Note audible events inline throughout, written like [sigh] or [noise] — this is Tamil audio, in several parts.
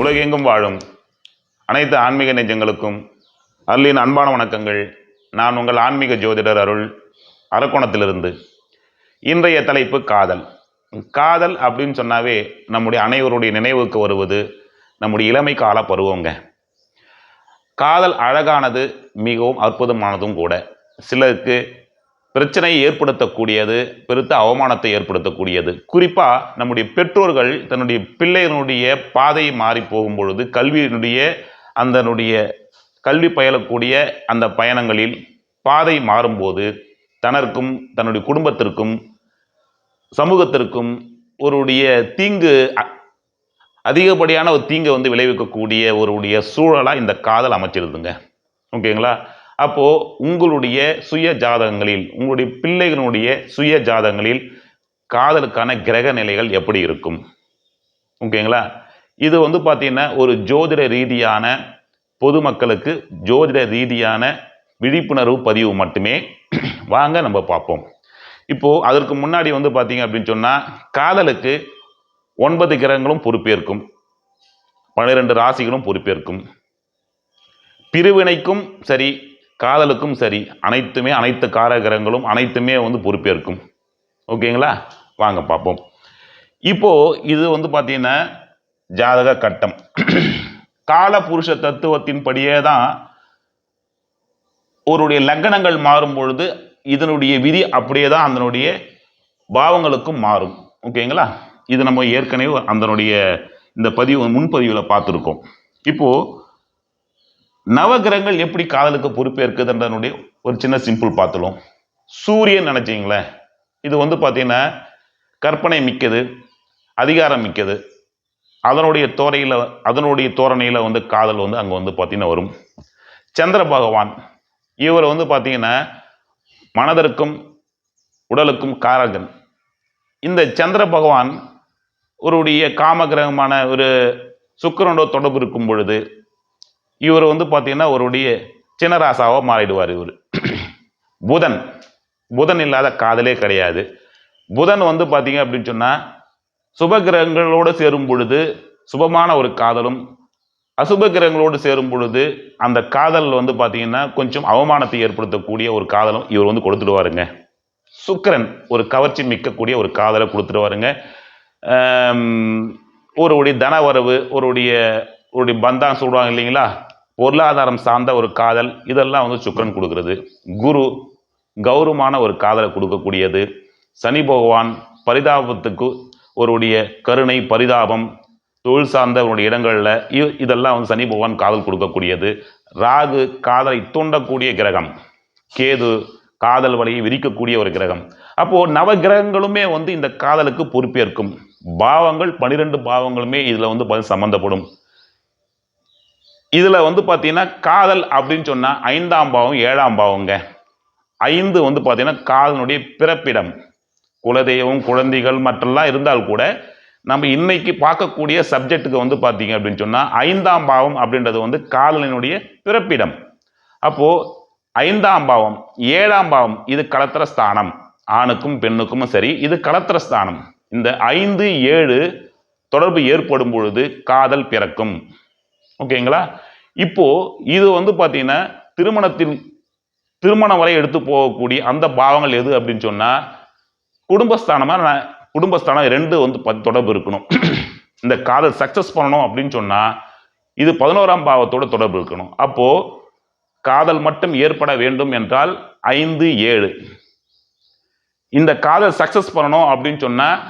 உலகெங்கும் வாழும் அனைத்து ஆன்மீக நெஞ்சங்களுக்கும் அருளின் அன்பான வணக்கங்கள். நான் உங்கள் ஆன்மீக ஜோதிடர் அருள் அரக்கோணத்திலிருந்து. இன்றைய தலைப்பு காதல். காதல் அப்படின்னு சொன்னாவே நம்முடைய அனைவருடைய நினைவுக்கு வருவது நம்முடைய இளமை கால பருவங்க. காதல் அழகானது மிகவும் அற்புதமானதும் கூட. சிலருக்கு பிரச்சனையை ஏற்படுத்தக்கூடியது பெருத்த அவமானத்தை ஏற்படுத்தக்கூடியது. குறிப்பாக நம்முடைய பெற்றோர்கள் தன்னுடைய பிள்ளையினுடைய பாதையை மாறி போகும் பொழுது கல்வியினுடைய அந்தனுடைய கல்வி பயிலக்கூடிய அந்த பயணங்களில் பாதை மாறும்போது தனக்கும் தன்னுடைய குடும்பத்திற்கும் சமூகத்திற்கும் ஒருடைய தீங்கு அ- அதிகப்படியான ஒரு தீங்கை வந்து விளைவிக்கக்கூடிய ஒருடைய சூழலாக இந்த காதல் அமைச்சிருதுங்க. ஓகேங்களா? அப்போது உங்களுடைய சுய ஜாதகங்களில் உங்களுடைய பிள்ளைகளுடைய சுய ஜாதகங்களில் காதலுக்கான கிரக நிலைகள் எப்படி இருக்கும்? ஓகேங்களா? இது வந்து பார்த்தீங்கன்னா ஒரு ஜோதிட ரீதியான பொதுமக்களுக்கு ஜோதிட ரீதியான விழிப்புணர்வு பதிவு மட்டுமே. வாங்க நம்ம பார்ப்போம். இப்போது அதற்கு முன்னாடி வந்து பார்த்தீங்க அப்படின்னு சொன்னால் காதலுக்கு ஒன்பது கிரகங்களும் பொறுப்பேற்கும். பன்னிரெண்டு ராசிகளும் பொறுப்பேற்கும். பிரிவினைக்கும் சரி காதலுக்கும் சரி அனைத்துமே அனைத்து காரகரங்களும் அனைத்துமே வந்து பொறுப்பேற்கும். ஓகேங்களா? வாங்க பார்ப்போம். இப்போது இது வந்து பார்த்தீங்கன்னா ஜாதக கட்டம். கால புருஷ தத்துவத்தின் படியே தான் ஒருடைய லக்னங்கள் மாறும் பொழுது இதனுடைய விதி அப்படியே தான் அதனுடைய பாவங்களுக்கும் மாறும். ஓகேங்களா? இது நம்ம ஏற்கனவே அதனுடைய இந்த பதிவு முன்பதிவில் பார்த்துருக்கோம். இப்போது நவகிரகங்கள் எப்படி காதலுக்கு பொறுப்பேற்குதுன்றனுடைய ஒரு சின்ன சிம்பிள் பார்த்துலும் சூரியன் நினச்சிங்களேன். இது வந்து பார்த்தீங்கன்னா கற்பனை மிக்கது அதிகாரம் மிக்கது. அதனுடைய தோரையில் அதனுடைய தோரணையில் வந்து காதல் வந்து அங்கே வந்து பார்த்தீங்கன்னா வரும். சந்திர பகவான் இவர் வந்து பார்த்தீங்கன்னா மனதிற்கும் உடலுக்கும் காரகன். இந்த சந்திர பகவான் ஒருடைய காமகிரகமான ஒரு சுக்கரனோட தொடர்பு இருக்கும் பொழுது இவர் வந்து பார்த்தீங்கன்னா அவருடைய சின்னராசாவாக மாறிடுவார் இவர். புதன். புதன் இல்லாத காதலே கிடையாது. புதன் வந்து பார்த்தீங்க அப்படின்னு சொன்னால் சுப கிரகங்களோடு சேரும் பொழுது சுபமான ஒரு காதலும் அசுப கிரகங்களோடு சேரும் பொழுது அந்த காதல் வந்து பார்த்தீங்கன்னா கொஞ்சம் அவமானத்தை ஏற்படுத்தக்கூடிய ஒரு காதலும் இவர் வந்து கொடுத்துடுவாருங்க. சுக்கரன் ஒரு கவர்ச்சி மிக்கக்கூடிய ஒரு காதலை கொடுத்துடுவாருங்க. ஒருடைய தனவரவு ஒருடைய ஒருடைய பந்தான் சொல்லுவாங்க இல்லைங்களா? பொருளாதாரம் சார்ந்த ஒரு காதல் இதெல்லாம் வந்து சுக்கிரன் கொடுக்குறது. குரு கௌரவமான ஒரு காதலை கொடுக்கக்கூடியது. சனி பகவான் பரிதாபத்துக்கு ஒருடைய கருணை பரிதாபம் தொழில் சார்ந்த ஒரு இடங்களில் இ- இதெல்லாம் வந்து சனி பகவான் காதல் கொடுக்கக்கூடியது. ராகு காதலை தூண்டக்கூடிய கிரகம். கேது காதல் வலையை விரிக்கக்கூடிய ஒரு கிரகம். அப்போது நவ கிரகங்களுமே வந்து இந்த காதலுக்கு பொறுப்பேற்கும். பாவங்கள் பனிரெண்டு பாவங்களுமே இதில் வந்து சம்மந்தப்படும் இதில் வந்து பார்த்தீங்கன்னா காதல் அப்படின்னு சொன்னால் ஐந்தாம் பாவம் ஏழாம் பாவங்க ஐந்து வந்து பார்த்தீங்கன்னா காதலுடைய பிறப்பிடம். குலதெய்வம் குழந்தைகள் மற்றெல்லாம் இருந்தால் கூட நம்ம இன்னைக்கு பார்க்கக்கூடிய சப்ஜெக்ட்டுக்கு வந்து பார்த்தீங்க அப்படின்னு சொன்னால் ஐந்தாம் பாவம் அப்படின்றது வந்து காதலினுடைய பிறப்பிடம். அப்போது ஐந்தாம் பாவம் ஏழாம் பாவம் இது கலத்திர ஸ்தானம். ஆணுக்கும் பெண்ணுக்கும் சரி இது கலத்திர ஸ்தானம். இந்த ஐந்து ஏழு தொடர்பு ஏற்படும் பொழுது காதல் பிறக்கும். ஓகேங்களா? இப்போ இது வந்து பார்த்தீங்கன்னா திருமணத்தில் திருமணம் வரை எடுத்து போகக்கூடிய அந்த பாவங்கள் எது அப்படின்னு சொன்னால் குடும்பஸ்தானமாக நான் குடும்பஸ்தானம் ரெண்டு வந்து ப- தொடர்பு இருக்கணும். [clears throat] இந்த காதல் சக்சஸ் பண்ணணும் அப்படின்னு சொன்னால் இது பதினோராம் பாவத்தோட தொடர்பு இருக்கணும். அப்போது காதல் மட்டும் ஏற்பட வேண்டும் என்றால் ஐந்து ஏழு. இந்த காதல் சக்சஸ் பண்ணணும் அப்படின்னு சொன்னால்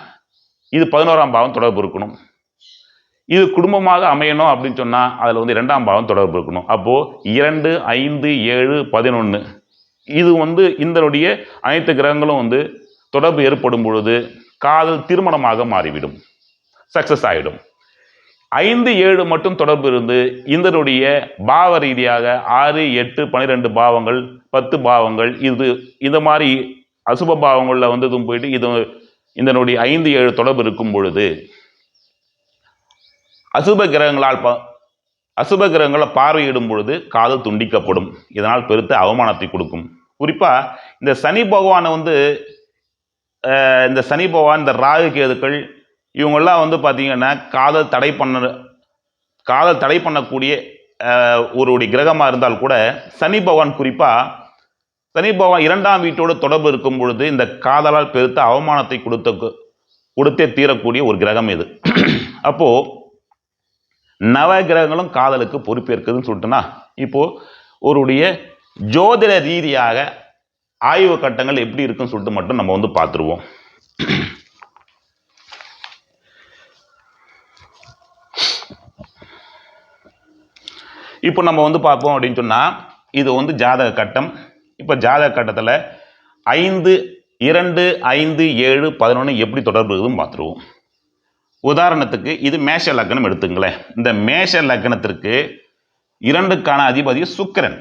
இது பதினோராம் பாவம் தொடர்பு இருக்கணும். இது குடும்பமாக அமையணும் அப்படின்னு சொன்னால் அதில் வந்து இரண்டாம் பாவம் தொடர்பு இருக்கணும். அப்போது இரண்டு ஐந்து ஏழு பதினொன்று இது வந்து இதனுடைய அனைத்து கிரகங்களும் வந்து தொடர்பு ஏற்படும் பொழுது காதல் திருமணமாக மாறிவிடும். சக்சஸ் ஆகிடும் ஐந்து ஏழு மட்டும் தொடர்பு இருந்து இந்தனுடைய பாவ ரீதியாக ஆறு எட்டு பன்னிரெண்டு பாவங்கள் பத்து பாவங்கள் இது இந்த மாதிரி அசுப பாவங்களில் வந்ததும் போயிட்டு இது இதனுடைய ஐந்து ஏழு தொடர்பு இருக்கும் பொழுது அசுப கிரகங்களால் ப அசுப கிரகங்களை பார்வையிடும் பொழுது காதல் துண்டிக்கப்படும். இதனால் பெருத்த அவமானத்தை கொடுக்கும். குறிப்பாக இந்த சனி பகவானை வந்து இந்த சனி பகவான் இந்த ராகு கேதுக்கள் இவங்கெல்லாம் வந்து பார்த்திங்கன்னா காதல் தடை பண்ண காதல் தடை பண்ணக்கூடிய ஒருடைய கிரகமாக இருந்தால் கூட சனி பகவான் குறிப்பாக சனி பகவான் இரண்டாம் வீட்டோடு தொடர்பு இருக்கும் பொழுது இந்த காதலால் பெருத்த அவமானத்தை கொடுத்த கொடுத்தே தீரக்கூடிய ஒரு கிரகம் இது. அப்போது நவ கிரகங்களும் காதலுக்கு பொறுப்பேற்குதுன்னு சொல்லிட்டுனா இப்போது ஒருடைய ஜோதிட ரீதியாக ஆய்வு கட்டங்கள் எப்படி இருக்குன்னு சொல்லிட்டு மட்டும் நம்ம வந்து பார்த்துருவோம். இப்போ நம்ம வந்து பார்ப்போம் அப்படின்னு சொன்னால் இது வந்து ஜாதக கட்டம். இப்போ ஜாதக கட்டத்தில் ஐந்து இரண்டு ஐந்து ஏழு பதினொன்று எப்படி தொடர்பு இருக்குதுன்னு பார்த்துருவோம். உதாரணத்துக்கு இது மேஷ லக்னம் எடுத்துங்களேன். இந்த மேஷ லக்னத்திற்கு இரண்டுக்கான அதிபதி சுக்கிரன்.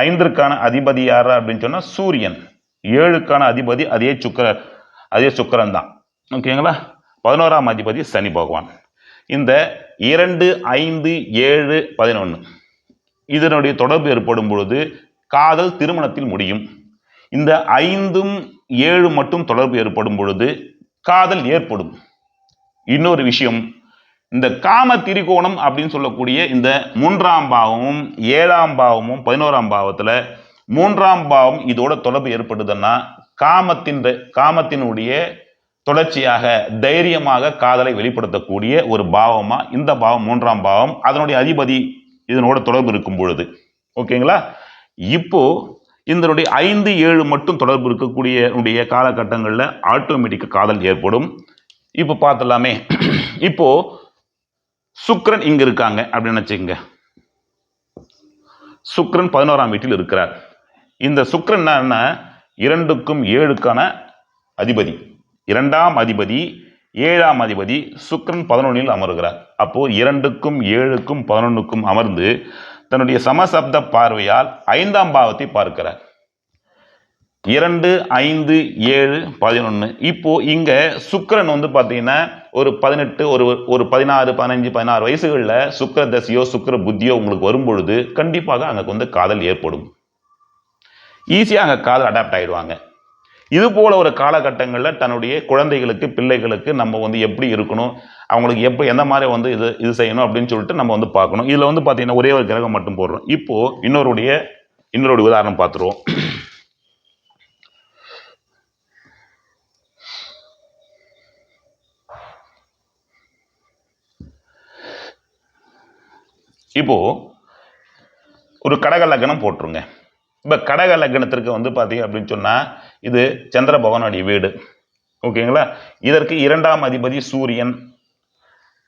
ஐந்திற்கான அதிபதி யார் அப்படின்னு சொன்னால் சூரியன். ஏழுக்கான அதிபதி அதே சுக்கர அதே சுக்கிரன் தான் ஓகேங்களா பதினோராம் அதிபதி சனி பகவான். இந்த இரண்டு ஐந்து ஏழு பதினொன்று இதனுடைய தொடர்பு ஏற்படும் பொழுது காதல் திருமணத்தில் முடியும். இந்த ஐந்தும் ஏழு மட்டும் தொடர்பு ஏற்படும் பொழுது காதல் ஏற்படும். இன்னொரு விஷயம் இந்த காம திரிகோணம் அப்படின்னு சொல்லக்கூடிய இந்த மூன்றாம் பாவமும் ஏழாம் பாவமும் பதினோராம் பாவத்தில் மூன்றாம் பாவம் இதோட தொடர்பு ஏற்படுதுன்னா காமத்தின் காமத்தினுடைய தொடர்ச்சியாக தைரியமாக காதலை வெளிப்படுத்தக்கூடிய ஒரு பாவமா இந்த பாவம் மூன்றாம் பாவம் அதனுடைய அதிபதி இதனோட தொடர்பு இருக்கும் பொழுது. ஓகேங்களா? இப்போ இதனுடைய ஐந்து ஏழு மட்டும் தொடர்பு இருக்கக்கூடிய காலகட்டங்களில் ஆட்டோமேட்டிக்காக காதல் ஏற்படும். இப்போ பார்த்துலாமே இப்போ சுக்ரன் இங்க இருக்காங்க அப்படின்னு வச்சுக்கோங்க சுக்ரன் பதினோராம் வீட்டில் இருக்கிறார். இந்த சுக்ரன் என்ன? இரண்டுக்கும் ஏழுக்கான அதிபதி. இரண்டாம் அதிபதி ஏழாம் அதிபதி சுக்ரன் பதினொன்றில் அமருகிறார். அப்போ இரண்டுக்கும் ஏழுக்கும் பதினொன்றுக்கும் அமர்ந்து தன்னுடைய சமசப்த பார்வையால் ஐந்தாம் பாவத்தை பார்க்கிறார். இரண்டு ஐந்து ஏழு பதினொன்று இப்போ இங்கே சுக்கரன் வந்து பார்த்தீங்கன்னா ஒரு பதினெட்டு ஒரு ஒரு பதினாறு பதினஞ்சு பதினாறு வயசுகளில் சுக்கர தசையோ சுக்கர புத்தியோ உங்களுக்கு வரும்பொழுது கண்டிப்பாக அங்கே வந்து காதல் ஏற்படும். ஈஸியாக அங்கே காதல் அடாப்ட் ஆகிடுவாங்க இது போல ஒரு காலகட்டங்களில் தன்னுடைய குழந்தைகளுக்கு பிள்ளைகளுக்கு நம்ம வந்து எப்படி இருக்கணும் அவங்களுக்கு எப்போ எந்த மாதிரி வந்து இது இது செய்யணும் அப்படின்னு சொல்லிட்டு நம்ம வந்து பார்க்கணும். இதில் வந்து பார்த்தீங்கன்னா ஒரே ஒரு கிரகம் மட்டும் போடுறோம். இப்போது இன்னொருடைய இன்னொருடைய உதாரணம் பார்த்துருவோம் இப்போ ஒரு கடக லக்னம் போட்டுருங்க. இப்போ கடக லக்னத்திற்கு வந்து பார்த்தீங்க அப்படின்னு சொன்னால் இது சந்திர பகவானுடைய வீடு. ஓகேங்களா இதற்கு இரண்டாம் அதிபதி சூரியன்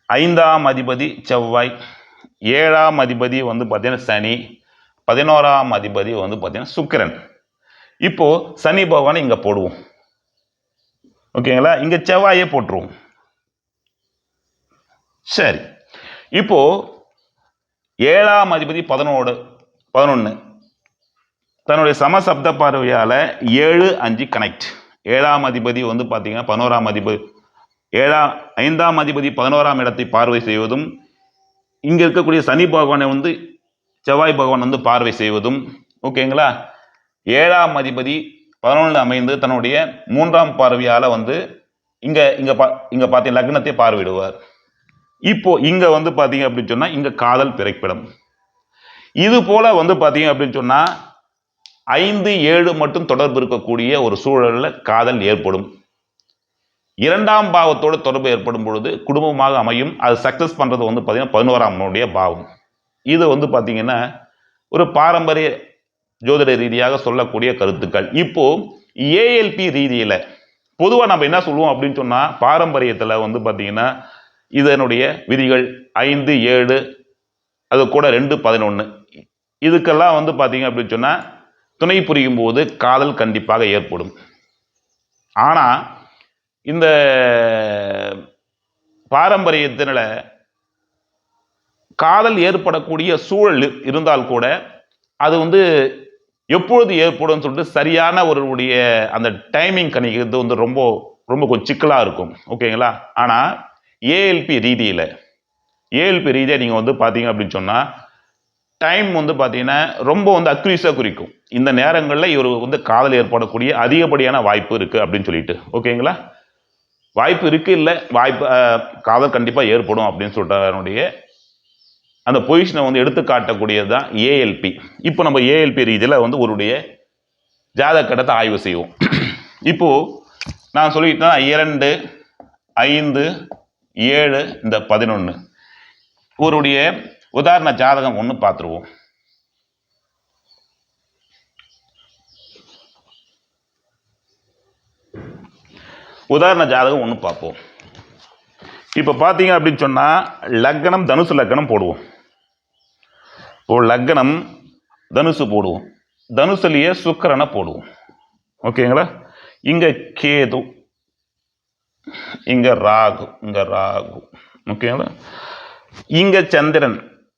ஐந்தாம் அதிபதி செவ்வாய் ஏழாம் அதிபதி வந்து பார்த்தீங்கன்னா சனி பதினோராம் அதிபதி வந்து பார்த்தீங்கன்னா சுக்கிரன். இப்போது சனி பகவானை இங்கே போடுவோம். ஓகேங்களா இங்கே செவ்வாயே போட்டுருவோம். சரி. இப்போது ஏழாம் அதிபதி பதினோடு பதினொன்று தன்னுடைய சமசப்த பார்வையால் ஏழு அஞ்சு கனெக்ட் ஏழாம் அதிபதி வந்து பார்த்தீங்கன்னா பதினோராம் அதிபதி ஏழாம் ஐந்தாம் அதிபதி பதினோராம் இடத்தை பார்வை செய்வதும் இங்கே இருக்கக்கூடிய சனி பகவானை வந்து செவ்வாய் பகவான் வந்து பார்வை செய்வதும் ஓகேங்களா ஏழாம் அதிபதி பதினொன்றில் அமைந்து தன்னுடைய மூன்றாம் பார்வையால் வந்து இங்கே இங்கே பா இங்கே பார்த்தீங்க லக்னத்தை பார்வையிடுவார். இப்போ இங்க வந்து பாத்தீங்க அப்படின்னு சொன்னா இங்க காதல் பிறப்பிடம் இது போல வந்து பாத்தீங்க அப்படின்னு சொன்னா ஐந்து ஏழு மட்டும் தொடர்பு இருக்கக்கூடிய ஒரு சூழலில் காதல் ஏற்படும். இரண்டாம் பாவத்தோடு தொடர்பு ஏற்படும் பொழுது குடும்பமாக அமையும். அது சக்சஸ் பண்றது வந்து பாத்தீங்கன்னா பதினோராம் பாவம். இது வந்து பாத்தீங்கன்னா ஒரு பாரம்பரிய ஜோதிட ரீதியாக சொல்லக்கூடிய கருத்துக்கள். இப்போ ஏஎல்பி ரீதியில் பொதுவாக நம்ம என்ன சொல்லுவோம் அப்படின்னு சொன்னால் பாரம்பரியத்தில் வந்து பார்த்திங்கன்னா இதனுடைய விதிகள் ஐந்து ஏழு அது கூட ரெண்டு பதினொன்று இதுக்கெல்லாம் வந்து பார்த்தீங்க அப்படின்னு சொன்னால் துணை புரியும் போது காதல் கண்டிப்பாக ஏற்படும். ஆனால் இந்த பாரம்பரியத்தினில் காதல் ஏற்படக்கூடிய சூழல் இருந்தால் கூட அது வந்து எப்பொழுது ஏற்படும் சொல்லிட்டு சரியான ஒருவருடைய அந்த டைமிங் கணிக்கிறது வந்து ரொம்ப ரொம்ப கொஞ்சம் சிக்கலாக இருக்கும். ஓகேங்களா ஆனால் ஏஎல்பி ரீதியில் ஏஎல்பி ரீதியாக நீங்கள் வந்து பார்த்தீங்க அப்படின்னு சொன்னால் டைம் வந்து பார்த்தீங்கன்னா ரொம்ப வந்து அக்ரீஸாக குறிக்கும். இந்த நேரங்களில் இவர் வந்து காதல் ஏற்படக்கூடிய அதிகப்படியான வாய்ப்பு இருக்குது அப்படின்னு சொல்லிட்டு. ஓகேங்களா வாய்ப்பு இருக்குது இல்லை? வாய்ப்பு காதல் கண்டிப்பாக ஏற்படும் அப்படின்னு சொல்லிட்டு அதனுடைய அந்த பொசிஷனை வந்து எடுத்து காட்டக்கூடியது தான் ஏஎல்பி இப்போ நம்ம ஏஎல்பி ரீதியில் வந்து ஒருடைய ஜாதகட்டத்தை ஆய்வு செய்வோம். இப்போது நான் சொல்லிட்டேன் இரண்டு ஐந்து ஏழு இந்த பதினொன்று இவருடைய உதாரண ஜாதகம் ஒன்று பார்த்துருவோம் உதாரண ஜாதகம் ஒன்று பார்ப்போம் இப்போ பார்த்தீங்க அப்படின்னு சொன்னால் லக்னம் தனுசு லக்னம் போடுவோம். இப்போ லக்னம் தனுசு போடுவோம். தனுசுலேயே சுக்கரனை போடுவோம். ஓகேங்களா? இங்கே கேது இங்கே ராகு இங்கே ராகு. ஓகேங்களா? இங்கே சந்திரன்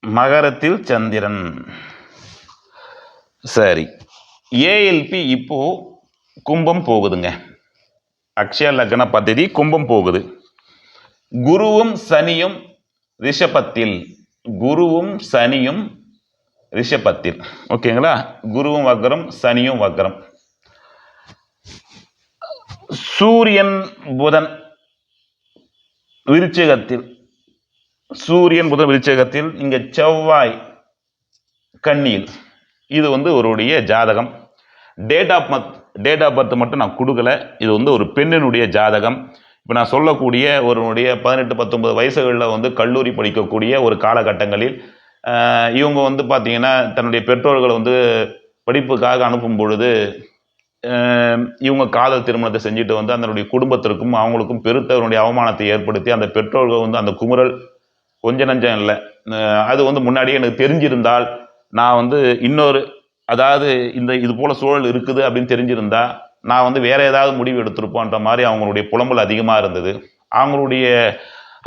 மகரத்தில் சந்திரன். சரி. ஏஎல்பி இப்போ கும்பம் போகுதுங்க. அக்ஷய லக்ன பദ്ധதி கும்பம் போகுது. குருவும் சனியும் ரிஷபத்தில். குருவும் சனியும் ரிஷபத்தில். ஓகேங்களா? குருவும் வக்ரம் சனியும் வக்ரம். சூரியன் புதன் விருச்சிகத்தில் சூரியன் புதன் விருச்சிகத்தில் இங்கே செவ்வாய் கண்ணியில். இது வந்து ஒருடைய ஜாதகம். டேட் ஆஃப் மத் டேட் ஆஃப் பர்த் மட்டும் நான் கொடுக்கல. இது வந்து ஒரு பெண்ணினுடைய ஜாதகம். இப்போ நான் சொல்லக்கூடிய ஒருவனுடைய பதினெட்டு பத்தொன்பது வயசுகளில் வந்து கல்லூரி படிக்கக்கூடிய ஒரு காலகட்டங்களில் இவங்க வந்து பார்த்தீங்கன்னா தன்னுடைய பெற்றோர்களை வந்து படிப்புக்காக அனுப்பும் பொழுது இவங்க காதல் திருமணத்தை செஞ்சுட்டு வந்து அதனுடைய குடும்பத்திற்கும் அவங்களுக்கும் பெருத்தவருடைய அவமானத்தை ஏற்படுத்தி அந்த பெற்றோர்கள் வந்து அந்த குமுறல் கொஞ்சம் நஞ்சம் இல்லை. அது வந்து முன்னாடியே எனக்கு தெரிஞ்சிருந்தால் நான் வந்து இன்னொரு அதாவது இந்த இது போல் சூழல் இருக்குது அப்படின்னு தெரிஞ்சிருந்தால் நான் வந்து வேறு ஏதாவது முடிவு எடுத்திருப்போன்ற மாதிரி அவங்களுடைய புலம்பல் அதிகமாக இருந்தது. அவங்களுடைய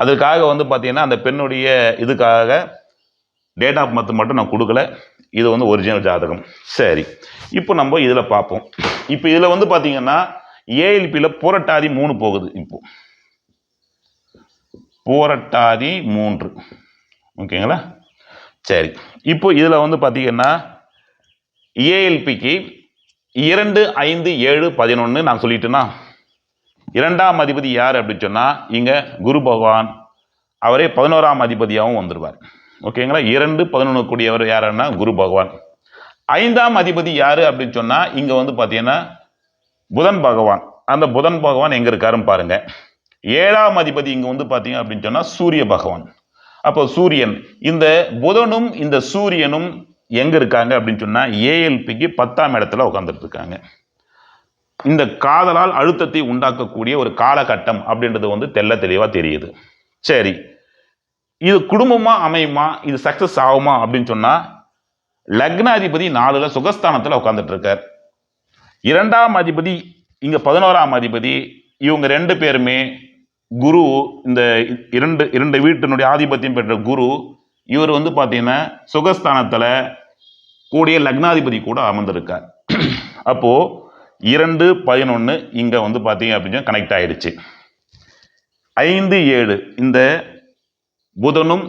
அதுக்காக வந்து பார்த்திங்கன்னா அந்த பெண்ணுடைய இதுக்காக டேட் ஆஃப் மந்த் மட்டும் நான் கொடுக்கல. இது வந்து ஒரிஜினல் ஜாதகம். சரி. இப்போ நம்ம இதில் பார்ப்போம். இப்போ இதில் வந்து பார்த்தீங்கன்னா ஏஎல்பியில் புரட்டாதி மூணு போகுது இப்போ. புரட்டாதி மூன்று. ஓகேங்களா சரி. இப்போ இதில் வந்து பார்த்தீங்கன்னா ஏஎல்பிக்கு இரண்டு ஐந்து ஏழு பதினொன்று நான் சொல்லிட்டேன்னா இரண்டாம் அதிபதி யார் அப்படின்னு சொன்னால் இங்கே குரு பகவான். அவரே பதினோராம் அதிபதியாகவும் வந்துடுவார் ஓகேங்களா? இரண்டு பதினொன்று கூடியவர் யாருன்னா? குரு பகவான். ஐந்தாம் அதிபதி யார் அப்படின்னு சொன்னால் இங்கே வந்து பார்த்தீங்கன்னா புதன் பகவான். அந்த புதன் பகவான் எங்கே இருக்காருன்னு பாருங்க. ஏழாம் அதிபதி இங்கே வந்து பார்த்தீங்க அப்படின்னு சொன்னால் சூரிய பகவான். அப்போ சூரியன் இந்த புதனும் இந்த சூரியனும் எங்கே இருக்காங்க அப்படின்னு சொன்னால் ஏஎல்பிக்கு பத்தாம் இடத்துல உட்காந்துட்டு இருக்காங்க. இந்த காதலால் அழுத்தத்தை உண்டாக்கக்கூடிய ஒரு காலகட்டம் அப்படின்றது வந்து தெல்ல தெளிவாக தெரியுது. சரி இது குடும்பமா அமையுமா? இது சக்சஸ் ஆகுமா? அப்படின்னு சொன்னா லக்னாதிபதி நாலுல சுகஸ்தானத்துல உட்காந்துட்டு இருக்கார் இரண்டாம் அதிபதி இங்க பதினோராம் அதிபதி இவங்க ரெண்டு பேருமே குரு இந்த இரண்டு இரண்டு வீட்டினுடைய ஆதிபத்தியம் பெற்ற குரு இவர் வந்து பார்த்தீங்கன்னா சுகஸ்தானத்தில் கூடிய லக்னாதிபதி கூட அமர்ந்திருக்கார். அப்போது இரண்டு பதினொன்று இங்கே வந்து பார்த்தீங்க அப்படின்னு கனெக்ட் ஆயிடுச்சு. ஐந்து ஏழு இந்த புதனும்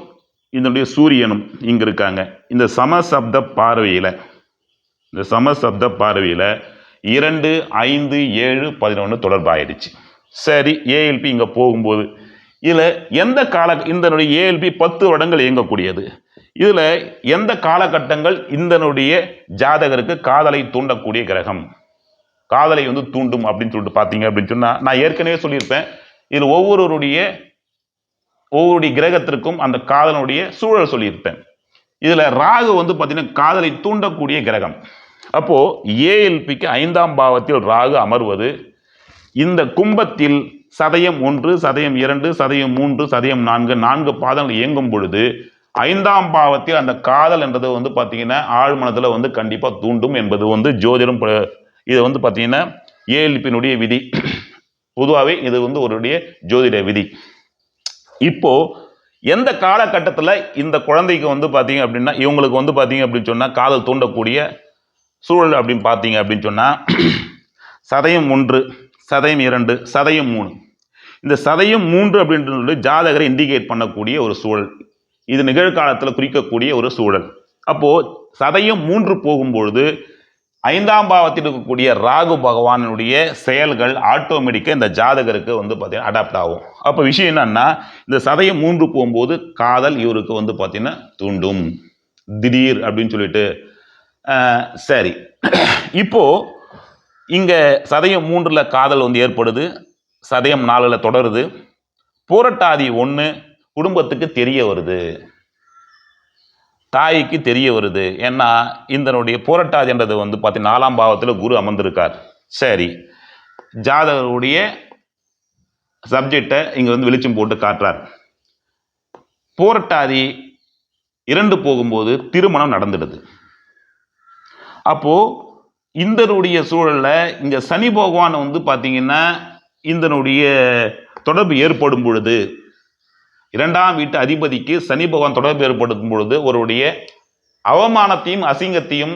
இதனுடைய சூரியனும் இங்கே இருக்காங்க. இந்த சமசப்த பார்வையில் இந்த சமசப்த பார்வையில் இரண்டு ஐந்து ஏழு பதினொன்று தொடர்பாயிடுச்சு. சரி ஏஎல்பி இங்கே போகும்போது இதில் எந்த கால இந்தனுடைய ஏஎல்பி பத்து வருடங்கள் இயங்கக்கூடியது. இதில் எந்த காலகட்டங்கள் இந்தனுடைய ஜாதகருக்கு காதலை தூண்டக்கூடிய கிரகம்? காதலை வந்து தூண்டும் அப்படின்னு சொல்லிட்டு பார்த்தீங்க அப்படின்னு சொன்னால் நான் ஏற்கனவே சொல்லியிருப்பேன். இதில் ஒவ்வொருவருடைய ஒவ்வொருடைய கிரகத்திற்கும் அந்த காதலனுடைய சூழல் சொல்லியிருப்பேன். இதில் ராகு வந்து பார்த்தீங்கன்னா காதலை தூண்டக்கூடிய கிரகம். அப்போது ஏஎல்பிக்கு ஐந்தாம் பாவத்தில் ராகு அமர்வது இந்த கும்பத்தில் சதயம் ஒன்று சதயம் இரண்டு சதயம் மூன்று சதயம் நான்கு நான்கு பாதங்கள் இயங்கும் பொழுது ஐந்தாம் பாவத்தில் அந்த காதல் என்றது வந்து பார்த்தீங்கன்னா ஆழ்மனதில் வந்து கண்டிப்பாக தூண்டும் என்பது வந்து ஜோதிடம் ப- வந்து பார்த்தீங்கன்னா ஏஎல்பியினுடைய விதி. பொதுவாகவே இது வந்து ஒருடைய ஜோதிட விதி. இப்போ எந்த காலகட்டத்தில் இந்த குழந்தைக்கு வந்து பார்த்தீங்க அப்படின்னா இவங்களுக்கு வந்து பார்த்தீங்க அப்படின்னு சொன்னால் காதல் தூண்டக்கூடிய சூழல் அப்படின்னு பார்த்தீங்க அப்படின்னு சொன்னால் சதயம் ஒன்று சதயம் இரண்டு சதயம் மூணு. இந்த சதயம் மூன்று அப்படின்றது ஜாதகரை இண்டிகேட் பண்ணக்கூடிய ஒரு சூழல். இது நிகழ்காலத்தில் குறிக்கக்கூடிய ஒரு சூழல். அப்போது சதயம் மூன்று போகும்பொழுது ஐந்தாம் பாவத்தில் இருக்கக்கூடிய ராகு பகவானுடைய செயல்கள் ஆட்டோமேட்டிக்காக இந்த ஜாதகருக்கு வந்து பார்த்தீங்கன்னா அடாப்ட் ஆகும். அப்போ விஷயம் என்னன்னா இந்த சதயம் மூன்று போகும்போது காதல் இவருக்கு வந்து பார்த்தீங்கன்னா தூண்டும். திடீர் அப்படின்னு சொல்லிட்டு சரி. இப்போது இங்கே சதயம் மூன்றில் காதல் வந்து ஏற்படுது சதயம் நாலில் தொடருது. பூரட்டாதி ஒன்று குடும்பத்துக்கு தெரிய வருது. தாய்க்கு தெரிய வருது. ஏன்னா இதனுடைய பூரட்டாதின்றது வந்து பார்த்தீங்கன்னா நாலாம் பாவத்தில் குரு அமர்ந்திருக்கார். சரி. ஜாதகருடைய சப்ஜெக்டை இங்கே வந்து வெளிச்சம் போட்டு காட்டுறார். போராட்டாதி இரண்டு போகும்போது திருமணம் நடந்துடுது. அப்போது இந்தனுடைய சூழலில் இந்த சனி பகவான் வந்து பார்த்திங்கன்னா இந்தனுடைய தொடர்பு ஏற்படும் பொழுது இரண்டாம் வீட்டு அதிபதிக்கு சனி பகவான் தொடர்பு ஏற்படுத்தும் பொழுது ஒருவருடைய அவமானத்தையும் அசிங்கத்தையும்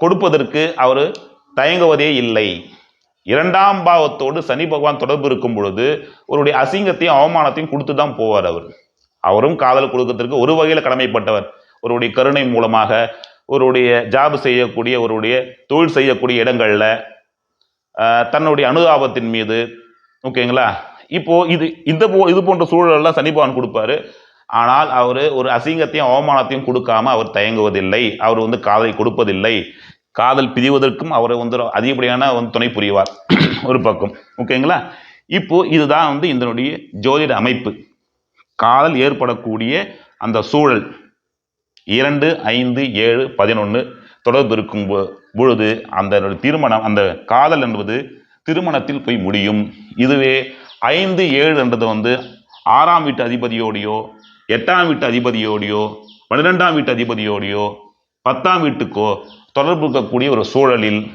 கொடுப்பதற்கு அவர் தயங்குவதே இல்லை. இரண்டாம் பாவத்தோடு சனி பகவான் தொடர்பு இருக்கும் பொழுது அவருடைய அசிங்கத்தையும் அவமானத்தையும் கொடுத்து தான் போவார் அவர். அவரும் காதல் கொடுக்கறதுக்கு ஒரு வகையில் கடமைப்பட்டவர். ஒருவருடைய கருணை மூலமாக ஒருவருடைய ஜாப் செய்யக்கூடிய ஒருவருடைய தொழில் செய்யக்கூடிய இடங்களில் தன்னுடைய அனுதாபத்தின் மீது ஓகேங்களா? இப்போ இது இந்த போ இது போன்ற சூழலெல்லாம் சனிபகவான் கொடுப்பாரு. ஆனால் அவர் ஒரு அசிங்கத்தையும் அவமானத்தையும் கொடுக்காம அவர் தயங்குவதில்லை. அவர் வந்து காதலை கொடுப்பதில்லை. காதல் பிரிவதற்கும் அவர் வந்து அதிகப்படியான வந்து துணை புரிவார். [clears throat] ஒரு பக்கம். ஓகேங்களா? இப்போ இதுதான் வந்து இதனுடைய ஜோதிட அமைப்பு. காதல் ஏற்படக்கூடிய அந்த சூழல். இரண்டு ஐந்து ஏழு பதினொன்று தொடர்பு இருக்கும் பொழுது அந்த திருமணம் அந்த காதல் என்பது திருமணத்தில் போய் முடியும். இதுவே ஐந்து ஏழு என்றது வந்து ஆறாம் வீட்டு அதிபதியோடையோ எட்டாம் வீட்டு அதிபதியோடையோ பன்னிரெண்டாம் வீட்டு அதிபதியோடையோ பத்தாம் வீட்டுக்கோ தொடர்பு இருக்கக்கூடிய ஒரு சூழலில்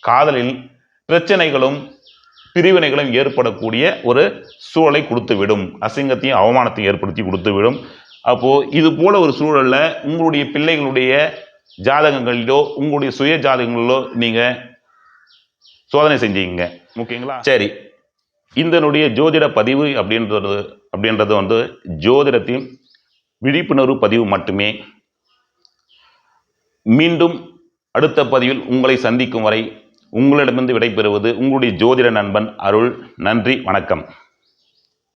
காதலில் பிரச்சனைகளும் பிரிவினைகளும் ஏற்படக்கூடிய ஒரு சூழலை கொடுத்துவிடும். அசிங்கத்தையும் அவமானத்தையும் ஏற்படுத்தி கொடுத்துவிடும். அப்போ இது போல ஒரு சூழல்ல உங்களுடைய பிள்ளைகளுடைய ஜாதகங்களிலோ உங்களுடைய சுய ஜாதகங்களிலோ நீங்க சோதனை செஞ்சீங்க. ஓகேங்களா? சரி. இதனுடைய ஜோதிட பதிவு அப்படின்றது அப்படின்றது வந்து ஜோதிடத்தின் விழிப்புணர்வு பதிவு மட்டுமே. மீண்டும் அடுத்த பதிவில் உங்களை சந்திக்கும் வரை உங்களிடமிருந்து விடைபெறுவது உங்களுடைய ஜோதிட நண்பன் அருள். நன்றி வணக்கம்.